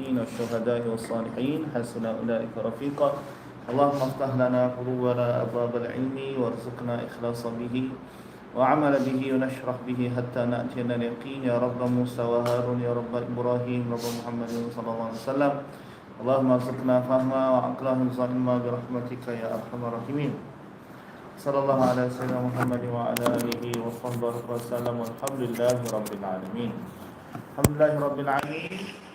النبيين والشهداء والصالحين حسن أولئك رفيقا. اللهم افتح لنا قلوبنا أبواب العلم وارزقنا إخلاص به وعمل به ونشرح به حتى نأتينا اليقين. يا رب موسى وهارون يا رب إبراهيم رب محمد صلى الله عليه وسلم. اللهم ارزقنا فهما وعقلا ظلما برحمتك يا أرحم الراحمين. صلى الله على سيدنا محمد وعلى آله وصحبه وسلم. والحمد لله رب العالمين. الحمد لله رب العالمين.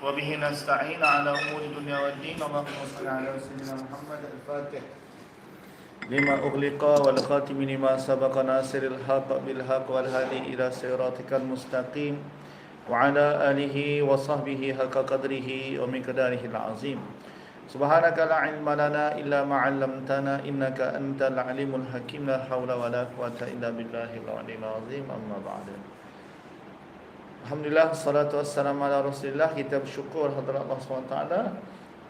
وبه نستعين على أمور الدنيا والدين. اللهم صل على سيدنا محمد الفاتح لما أغلق والخاتم لما سبق ناصر الحق بالحق والهادي إلى صراطك المستقيم. وعلى آله وصحبه حق قدره ومقداره العظيم. سبحانك لا علم لنا إلا ما علمتنا إنك أنت العليم الحكيم. لا حول ولا قوة إلا بالله العلي العظيم. أما بعد. Alhamdulillah salatu wassalamu ala Rasulillah. Kita bersyukur hadirat Allah SWT.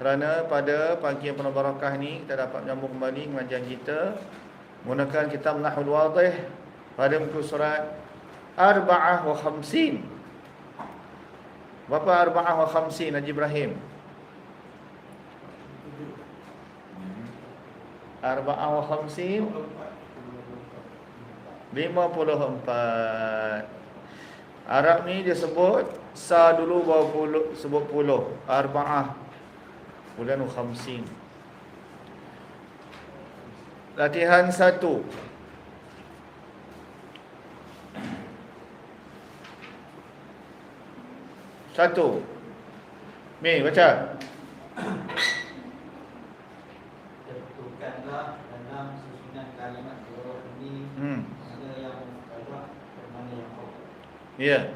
Kerana pada pagi yang penuh barakah ini kita dapat menyambung kembali pengajian kita. Menggunakan kitab Nahul Wadih pada muka surat Arba'ah wa Khamsin. Berapa Arba'ah wa Khamsin Haji Ibrahim? Arba'ah wa Khamsin? 54 Arab ni dia sebut sa dulu baru puluh, sebut puluh. Arba'ah. Bulan khamsin. Latihan satu. Satu. Mi baca Tentukanlah dalam susunan kalimat huruf ini hmm. mana yang mubtada dan mana yang khabar. Ya.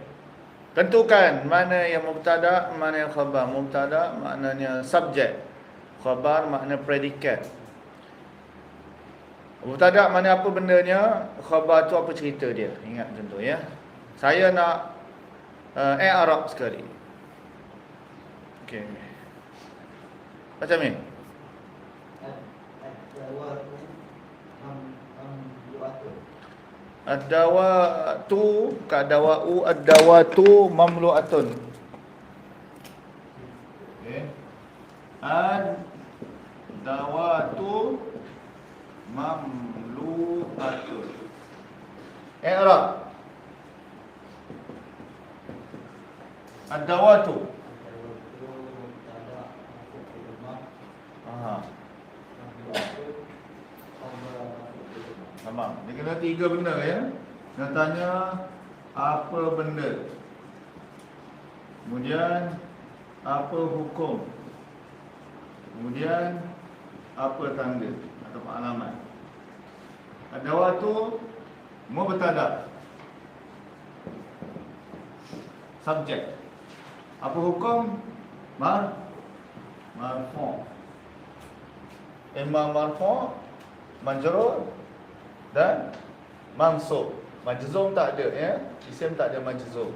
Tentukan mana yang mubtada, mana yang khabar. Mubtada maknanya subjek. Khabar makna predikat. Mubtada mana apa bendanya, khabar tu apa cerita dia. Ingat macam tu ya. Saya nak uh, Arab sekali. Okey. Macam ni. Ad-dawatu kadawau ad-dawatu mamlu'atun. Okey. Ad-dawatu mamlu'atun. I'rab. Ad-dawatu. Ad-dawatu mubtada marfu' bil mah. Aha. Hamluatun khabar marfu' bil mah. Nampak? Dia kena tiga benda ya. Dia tanya apa benda. Kemudian apa hukum. Kemudian apa tanda atau alamat. Ada waktu mubtada. Subjek. Apa hukum? Mar marfu. Imam marfu, majrur dan mansub. Majzum tak ada ya. Isim tak ada majzum.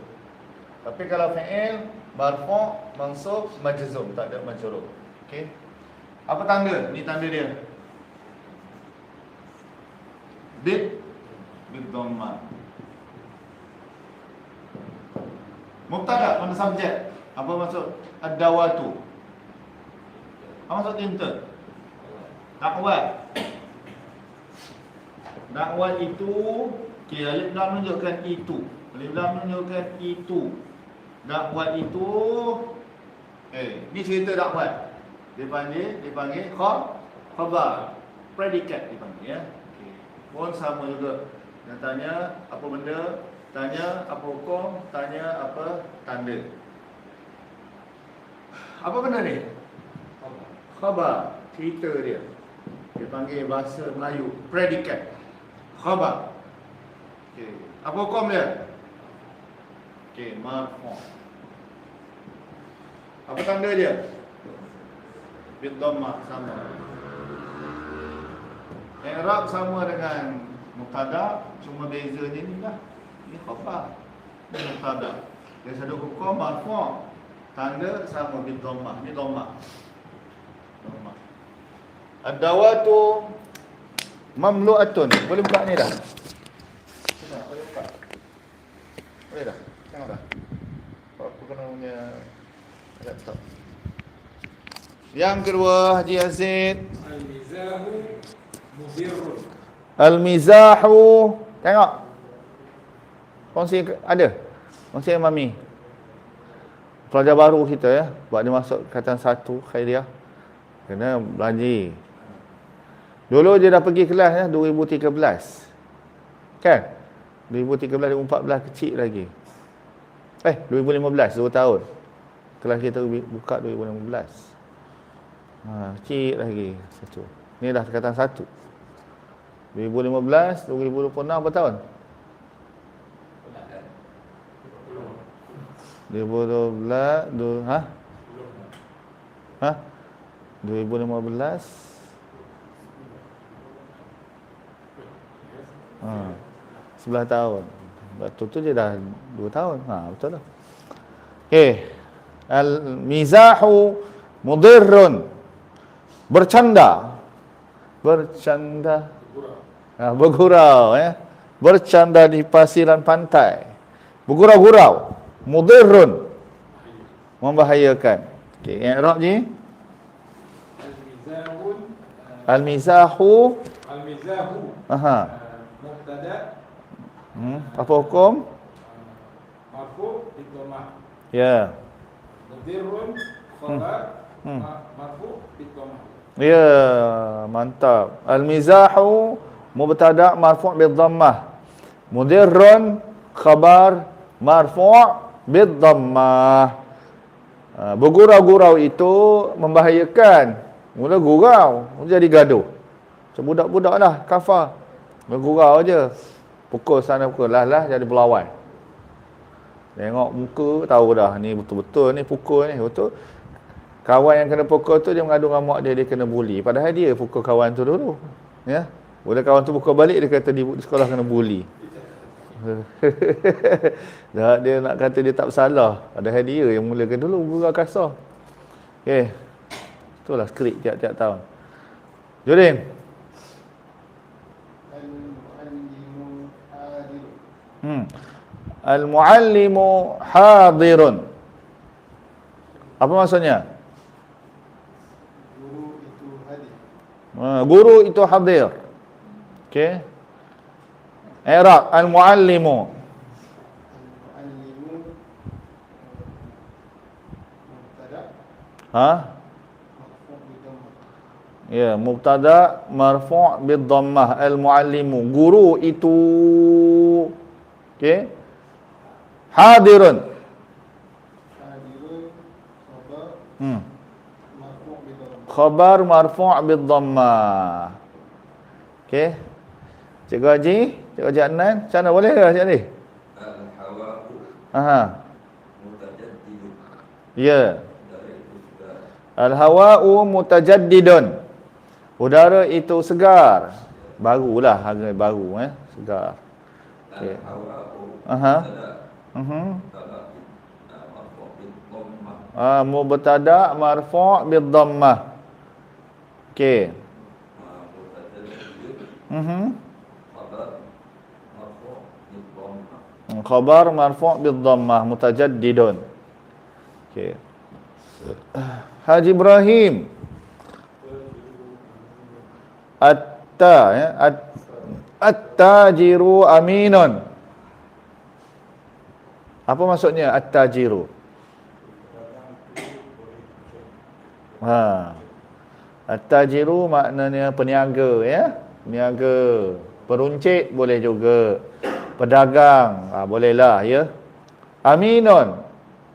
Tapi kalau fi'il marfu, mansub, majzum tak ada majrur. Okey. Apa tanda? Ni tanda dia. Bid bid dhamma. Mubtada mana subjek? Apa maksud? Ad-dawatu. Apa maksud tinta? Dakwah. Dakwah itu okay, Alif Lam menunjukkan itu. Alif Lam menunjukkan itu. Dakwah itu Eh, ni cerita dakwah. Dipanggil, dipanggil kha, khabar Predikat dipanggil ya. Okay. Pun sama juga. Dia tanya apa benda Tanya apa hukum Tanya apa tanda. Apa benda ni? Khabar Cerita dia. Dia panggil bahasa Melayu Predikat Khabar. Okay. Apa hukum dia? Okay, marfu Apa tanda dia? Bidhamma sama. I'rab sama dengan Mubtada Cuma bezanya ni lah. Ini khabar. Ini mubtada Dia satu hukum marfu Tanda sama bidhamma Ini dhamma Dhamma Ad-dawatu mamlu'atun. Boleh buka ni dah. Boleh buka. Boleh dah. Apa kena punya laptop. Yang kedua Haji Aziz Al-mizahu mudirrun. Al-mizahu Tengok Kongsi ada Kongsi Mami Pelajar baru kita ya Buat dia masuk katan satu Khairiah Kena belajar Dulu dia dah pergi kelas ya 2013 Kan 2013 2014 kecil lagi Eh 2015 2 tahun Kelas kita buka 2015 Ha, kecil lagi satu. Ni dah katan satu. 2015, 2026 berapa tahun? 2012, du, ha? Ha? 2015. Ha. 11 tahun. Waktu tu dia dah 2 tahun. Ha, betul lah. Okey. Al-mizahu mudirrun. Bercanda. Bercanda. Ha, bergurau ya. Bercanda di pasiran pantai. Bergurau-gurau. Mudirrun. Membahayakan. Okey, i'rab je. Al-mizahun. Al-mizahu. Al-mizahu. Aha. Mubtada. Hmm, apa hukum? Marfu. Bitomah. Ya. Mudirrun. Khabar. Hmm. ma- Marfu. Bitomah. Ya, mantap. Al-mizahu mubtada' marfu' bid dhammah. Mudirrun khabar marfu' bid dhammah. Ha, bergurau-gurau itu membahayakan. Mula gurau, jadi gaduh. Budak-budak lah, kafar. Bergurau je. Pukul sana pukul lah lah jadi berlawan. Tengok muka tahu dah ni betul-betul ni pukul ni betul. Kawan yang kena pukul tu dia mengadu dengan mak dia dia kena bully. Padahal dia pukul kawan tu dulu. Ya. Bila kawan tu pukul balik dia kata di, di sekolah kena bully. dah dia nak kata dia tak bersalah. Padahal dia yang mulakan dulu gurau kasar. Okey. Itulah skrip tiap-tiap tahun. Jodin. Al-muallimu hadir. Hmm. Al-muallimu hadirun. Apa maksudnya? Guru itu hadir. Ha, guru itu hadir. Okey. I'rab al-muallimu. Al-muallimu mubtada Ha? Ya, mubtada marfu' bid dhammah al-muallimu. Guru itu okey. Hadirun. Hadirun khabar Hmm. Khabar marfu' bid dhammah. Okey. Cikgu Haji, Cikgu Haji Adnan, macam mana boleh ke Cik Ali? Al-hawa'u Aha. mutajaddidun Ya. Al-hawa'u mutajaddidun. Udara itu segar. Barulah harga baru eh, segar. Okey. Aha. Mhm. bil Ah, mubtada marfu' bid dhammah. Okey. Mhm. khabar marfu' bil bid dhammah mutajaddidun. Okey. Haji Ibrahim. Atta ya, at, at-tajiru aminun. Apa maksudnya at-tajiru? Ha. At-tajiru maknanya peniaga ya. Peniaga. Peruncit boleh juga. Pedagang, ha, bolehlah ya. Aminun.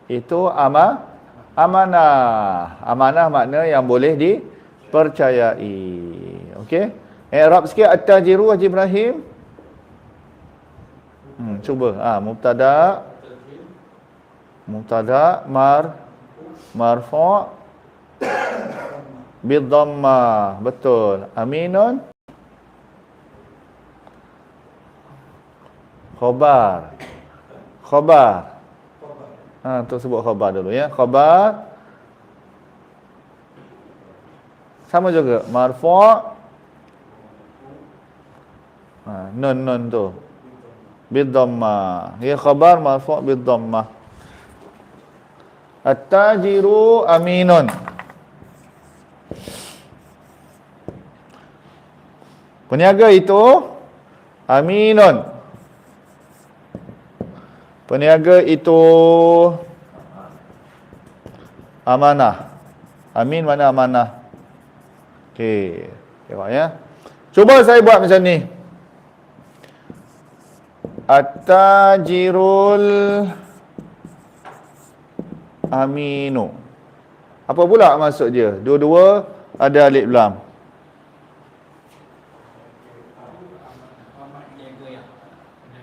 Itu ama amanah. Amanah makna yang boleh dipercayai. Okey. I'rab sikit at-tajiru Haji Ibrahim. Hmm, cuba. Ha, mubtada. Mubtada mar marfu' bidhamma betul. Aminun. Khabar khabar ha tu sebut khabar dulu ya. Khabar sama juga. Marfu' ha nun nun tu bidhammah. Ya khabar marfu' bidhammah. At-tajiru aminun. Peniaga itu aminun. Peniaga itu amanah. Amin mana amanah? Okey. Tengok ya. Cuba saya buat macam ni. At-tajirul aminu. Apa pula maksud dia? Dua-dua ada alif lam.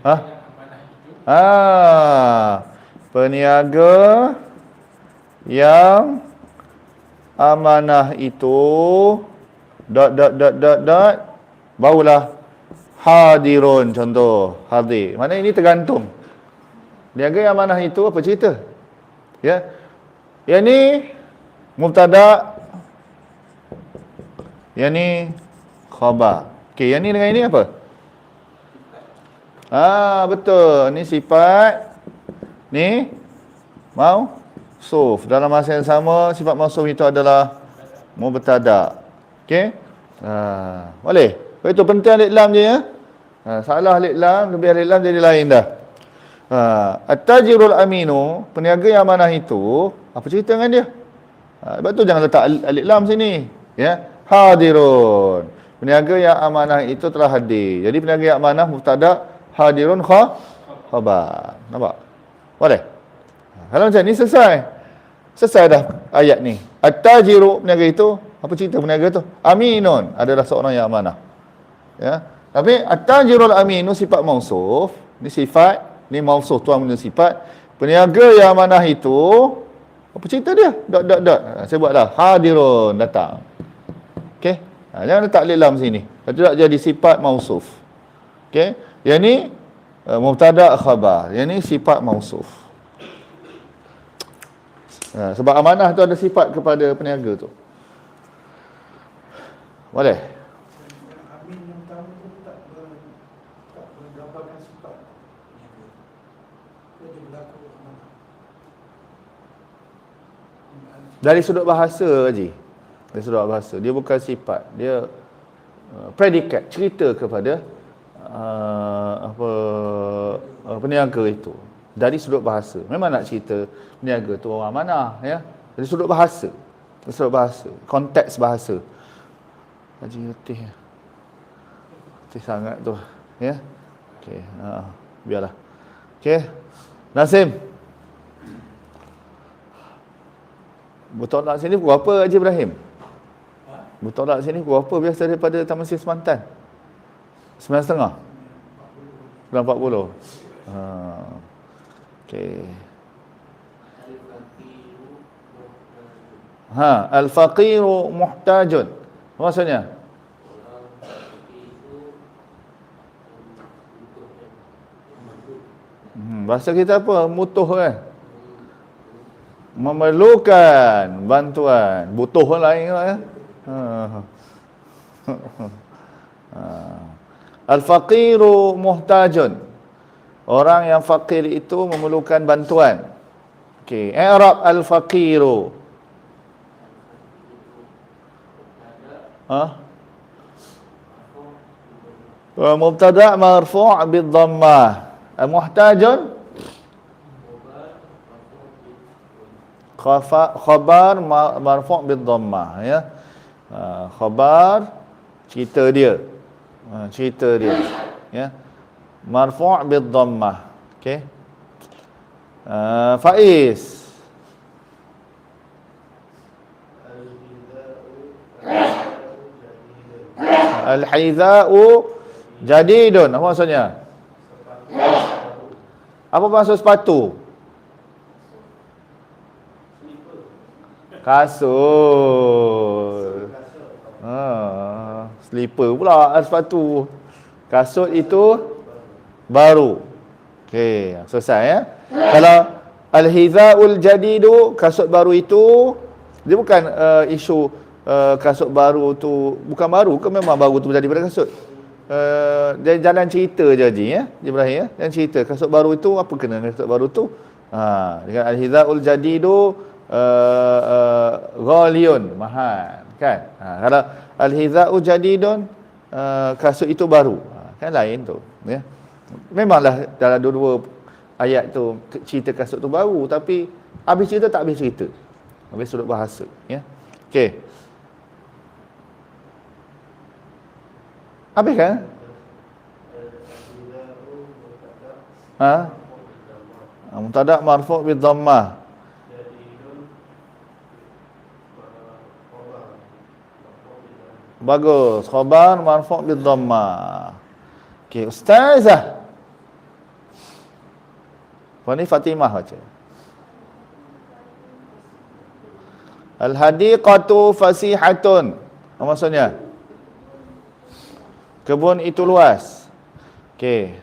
Ha? Ah, peniaga yang amanah itu dot dot dot dot dot barulah hadirun contoh hadir. Mana ini tergantung. Peniaga yang amanah itu apa cerita? Ya. Yang ni mubtada yang ni khabar. Okey, yang ni dengan ini apa? Ah betul. Ni sifat ni mau suf. Dalam masa yang sama sifat mausuf itu adalah mubtada. Okey? Ha, boleh. Itu penting alif lam je ya. Ha, salah alif lam, lebih alif lam jadi lain dah. Ha, at-tajirul aminu, peniaga yang amanah itu, apa cerita dengan dia? Ha, sebab tu jangan letak al- alif lam sini. Ya. Hadirun. Peniaga yang amanah itu telah hadir. Jadi peniaga yang amanah mubtada hadirun kha khabar. Nampak? Boleh? Ha, Kalau macam ni selesai. Selesai dah ayat ni. At-tajiru peniaga itu, apa cerita peniaga tu? Aminun adalah seorang yang amanah. Ya. Tapi at-tajirul aminu sifat mausuf, ni sifat, ni mausuf tuan punya sifat. Peniaga yang amanah itu apa cerita dia? Dot dot dot. Ha, saya buatlah hadirun datang. Okey. Ha, jangan letak alif lam sini. Tidak jadi sifat mausuf. Okey. Yang ni uh, mubtada khabar. Yang ni sifat mausuf. Ha, sebab amanah tu ada sifat kepada peniaga tu. Boleh? Yang amin yang pertama tu tak ber, tak menggambarkan sifat niaga. Dia dia berlaku amanah. Dari sudut bahasa Haji. Dari sudut bahasa. Dia bukan sifat. Dia uh, predikat, cerita kepada uh, apa uh, peniaga itu. Dari sudut bahasa. Memang nak cerita peniaga tu orang mana ya. Dari sudut bahasa. Dari sudut bahasa. Konteks bahasa. Haji letih. Letih sangat tu. Ya. Okey. Ha, biarlah. Okey. Nasim. Bertolak sini pukul apa Haji Ibrahim? Bertolak sini pukul apa biasa daripada Taman Sri Semantan? Sembilan setengah? Sembilan empat puluh? Ha. Okey. Ha, al-faqiru muhtajun. Maksudnya? Hmm, bahasa kita apa? Mutuh kan? Memerlukan bantuan. Butuh pun lain lah ya. Al-faqiru muhtajun. Orang yang fakir itu memerlukan bantuan. Okey, i'rab al-faqiru. Ha? Wa Mubtada marfu' bid-dhammah. Muhtajun khabar ma- marfu' bid-dhammah ya. Ha, khabar cerita dia. Ha, cerita dia. Ya. Marfu' bid-dhammah. Okey. Uh, Faiz. Al-hidha'u jadidun. Apa maksudnya? Apa maksud sepatu? Kasut. Ha, slipper pula sepatu. Kasut itu baru. Okey, selesai ya. Kalau al-hidha'ul jadidu, kasut baru itu dia bukan uh, isu uh, kasut baru tu bukan baru ke memang baru tu jadi pada kasut. uh, dia jalan cerita je Haji ya. Ibrahim ya. Jalan cerita kasut baru itu apa kena kasut baru tu? Ha, dengan al-hizaul jadidu uh, uh, ghaliun mahal kan. Ha, kalau al-hizaul jadidun uh, kasut itu baru. Ha, kan lain tu ya. Memanglah dalam dua-dua ayat tu cerita kasut tu baru tapi habis cerita tak habis cerita. Habis sudut bahasa ya. Okey. Habis kan? Ha? Ha, Mubtada marfu' bi dhammah. Bagus. Khabar marfu' bi dhammah. Okey, ustazah. Ni Fatimah baca. Al-hadiqatu fasihatun. Apa maksudnya? Kebun itu luas. Okey.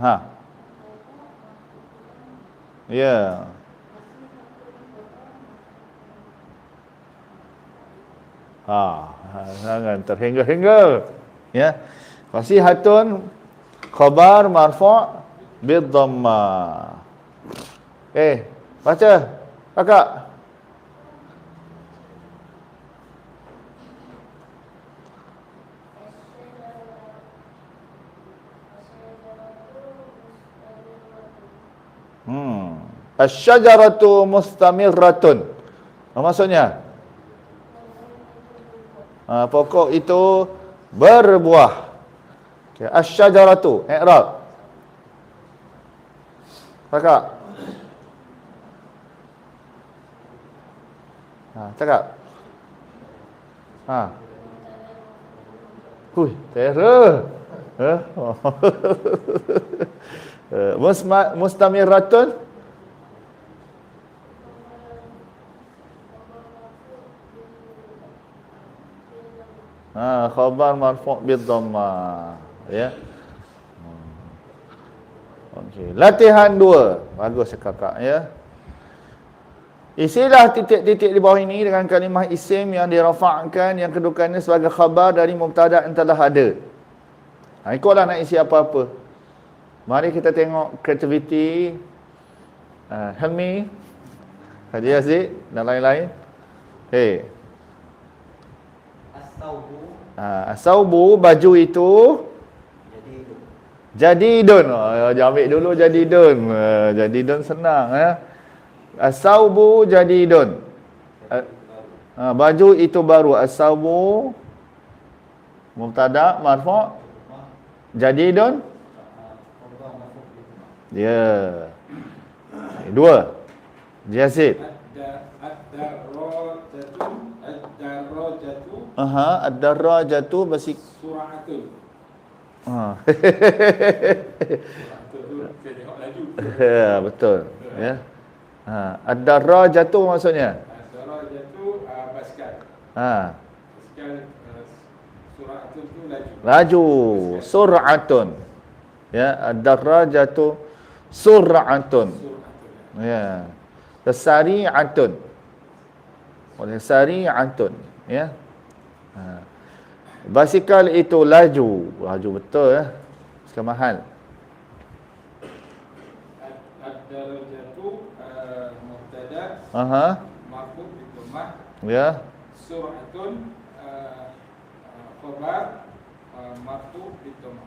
Ha. Ya. Ha, ha, jangan terhingga-hingga. Ya. Fasihatun khabar marfu' bid dhamma. Eh, baca. Kakak. Hmm. Asy-syajaratu mustamirratun. Maksudnya? Ha, pokok itu berbuah. Okay. Asy-syajaratu, i'rab. Kakak. Ha, cakap. Ha. Hui, terror. Ha? Eh, musma, mustamiratun Ha, khabar marfu' bid dhamma. Ya. Okey, latihan dua. Bagus kakak ya. Isilah titik-titik di bawah ini dengan kalimah isim yang dirafa'kan yang kedudukannya sebagai khabar dari mubtada yang telah ada. Ha, ikutlah nak isi apa-apa. Mari kita tengok kreativiti uh, Helmi Haji Aziz dan lain-lain. Hey. As-saubu Uh, asaubu baju itu jadi itu. jadidun. Oh, jangan ambil dulu jadidun. Uh, jadidun senang ya. Asaubu jadidun. Uh, uh, baju itu baru asaubu mubtada marfu' jadidun Ya. Dua. Yazid. Ad-darrajatu Ad-darrajatu Aha, ad-darrajatu basi Sura'atun ha. Ya, betul. Ya. Ha, ad-darrajatu maksudnya. Ad-darrajatu uh, Baskal Ha. Baskal uh, Sura'atun tu laju Laju, sur'atun. Ya, ad-darrajatu sur'atun. Sura'atun Ya. Sari'atun. Oleh sari'atun, ya. Ha. Basikal itu laju. Laju betul ya. Sekarang mahal. Ad- Ad-darajatu uh, Mubtada Aha. Marfu Bitumah Ya. Sura'atun uh, Khobar uh, Marfu Bitumah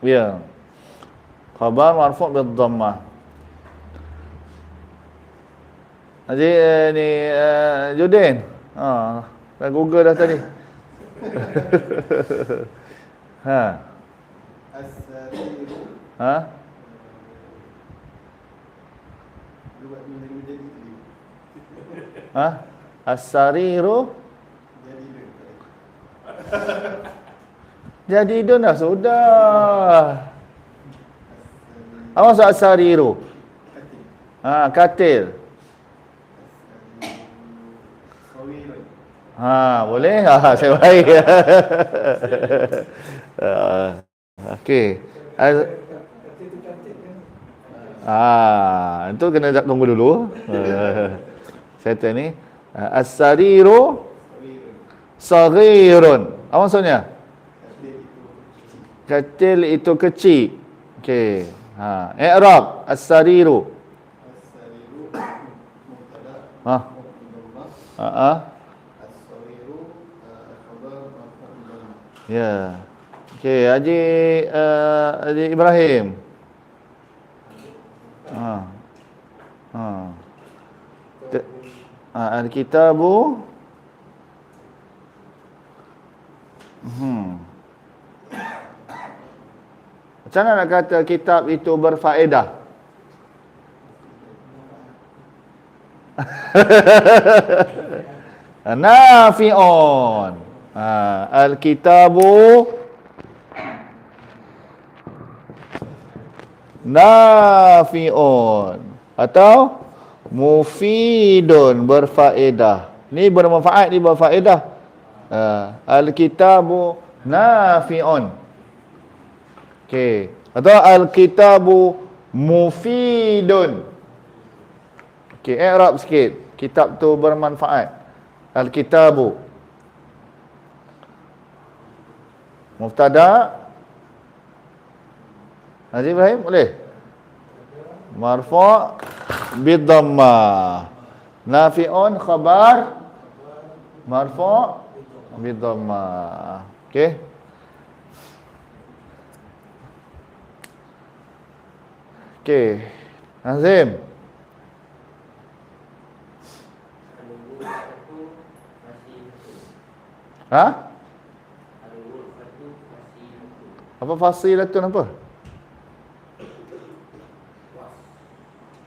Ya. Khabar marfu' bil dhammah. Jadi eh, ni uh, Judin. Ha, dah Google dah tadi. ha. Ha? Ha? As-sariru Jadi dun dah sudah. Apa maksud as-sariru? Katil Ha, katil. Ha, boleh? Ha, saya baik. uh, Okey. Ah, itu kena tunggu dulu. Uh, saya tanya ni. As-sariru Saghirun. Apa maksudnya? Katil itu kecil. Okey. Ha, i'rab as-sariru. Ha. Ha. ha. Ya. Okey, Haji uh, Haji Ibrahim. Ha. Ha. Ha, Al-Kitabu Hmm. Macam mana nak kata kitab itu berfaedah? Nafi'un. Ha, Al-Kitabu Nafi'un. Atau Mufidun berfaedah. Ni bermanfaat, ni berfaedah. Uh, Al-Kitabu Nafi'un. Okey. Atau Al-Kitabu Mufidun. Okey, i'rab sikit. Kitab tu bermanfaat. Al-Kitabu. Muftada. Haji Ibrahim boleh? Marfu' bidhamma. Nafi'un khabar marfu' bidhamma. Okey. Okey. Fasihatun. Ha? Al-Ghurfatu Fasihatun. Apa fasilatun apa?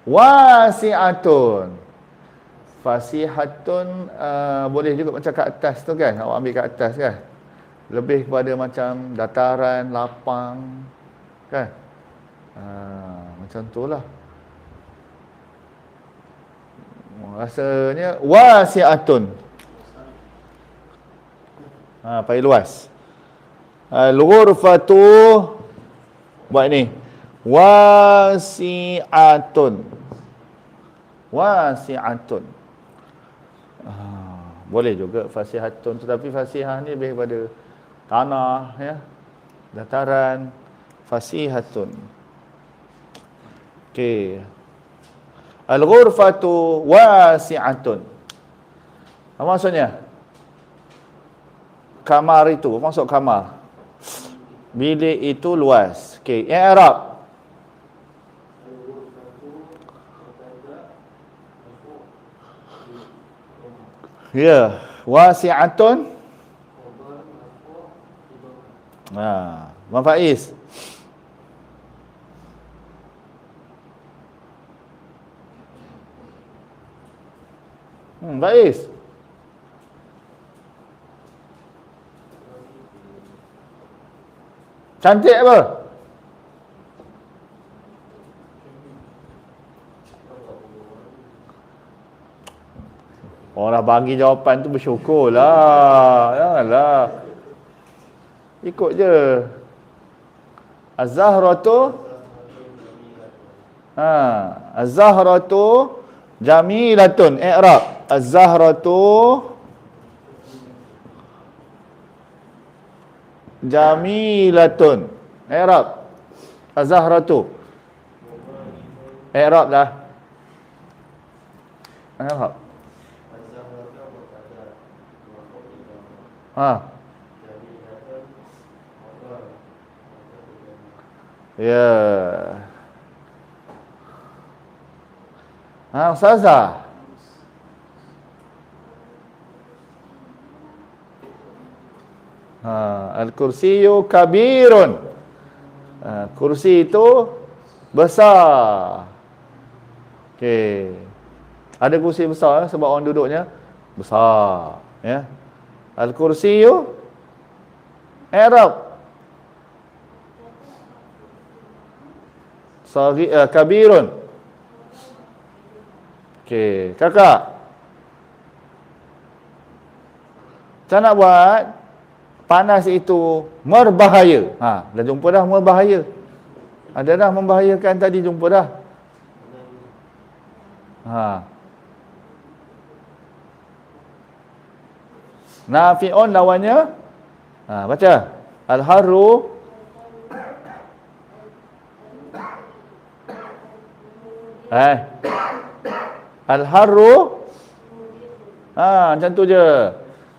Wasi'atun. Fasihatun uh, boleh juga macam kat atas tu kan. Awak ambil kat atas kan. Lebih kepada macam dataran, lapang. Kan? Uh, macam tu lah. Rasanya wasi'atun. Ha, paling luas. Al-ghurfatu buat ni. Wasi'atun. Wasi'atun. Ah, boleh juga fasihatun tetapi fasihah ni lebih kepada tanah ya. Dataran fasihatun. Okey. Al-ghurfatu wasi'atun. Apa maksudnya? Kamar itu, maksud kamar? Bilik itu luas. Okey, i'rab. Ya, wasi'atun. Ha, Mak Faiz. Hmm, Faiz. Cantik apa? Orang bagi jawapan tu bersyukurlah. Janganlah. Ikut je. Az-Zahratu Ha, Az-Zahratu jamilatun. I'rab. Az-Zahratu jamilatun. I'rab. Az-Zahratu. I'rab dah. I'rab. Ha. Ya. Ha, Ustazah. Ha, al-kursiyu kabirun. Ha, kursi itu besar. Okey. Ada kursi besar eh, sebab orang duduknya besar, ya. Al-kursiyu i'rab Sagi, uh, kabirun. Okey, kakak. Macam nak buat panas itu berbahaya. Ha, dah jumpa dah berbahaya. Ada dah membahayakan tadi jumpa dah. Ha. Nafi'un lawannya ha, baca. Al-harru Eh. Al-harru Ha, macam tu je.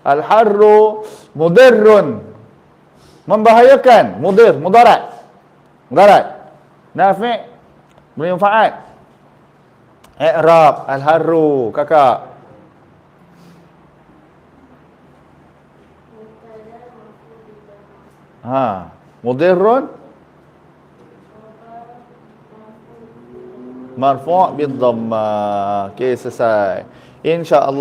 Al-harru mudirrun. Membahayakan, mudir, mudarat. Mudarat. Nafi' beri manfaat. I'rab al-harru, kakak. Ha, mudirrun marfu' bid dhamma. Okey, selesai. Insya-Allah